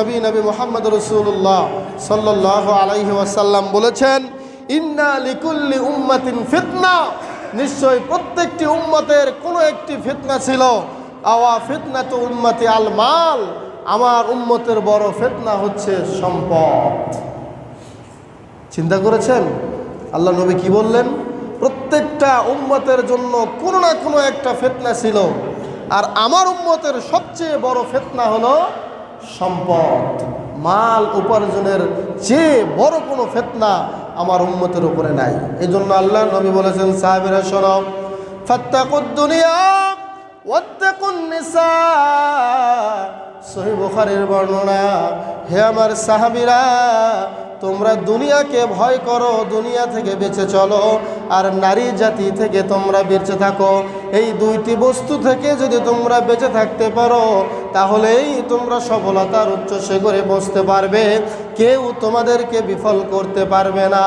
নবী নবী মোহাম্মদ রসুল্লাহ সাল্লাহ আলাইহি ওয়াসাল্লাম বলেছেন, ইন্না লিকুল্লি উম্মাতিন ফিতনা। নিশ্চয় প্রত্যেকটি উম্মতের কোনো একটি ফিতনা ছিল। আওয়া ফিতনা তো উম্মতি আল মাল? আমার উম্মতের বড় ফিতনা হচ্ছে সম্পদ। চিন্তা করেছেন? আল্লাহ নবী কি বললেন? প্রত্যেকটা উম্মতের জন্য কোনো না কোনো একটা ফেতনা ছিল। আর আমার উম্মতের সবচেয়ে বড় ফেতনা হলো সম্পদ, মাল উপার্জনের চেয়ে বড় কোনো ফেতনা আমার উন্মতের উপরে নাই। এই জন্য আল্লাহ নবী বলেছেন, সাহেবেরা সরব ফত্তাকুদ্দুনিয়া ওয়াত্তাকুন নিসা সহি বুখারীর বর্ণনা, হে আমার সাহাবিরা, তোমরা দুনিয়াকে ভয় করো, দুনিয়া থেকে বেঁচে চলো, আর নারী জাতি থেকে তোমরা বেঁচে থাকো। এই দুইটি বস্তু থেকে যদি তোমরা বেঁচে থাকতে পারো, তাহলেই তোমরা সফলতার উচ্চ শিখরে বসতে পারবে। কেউ তোমাদেরকে বিফল করতে পারবে না।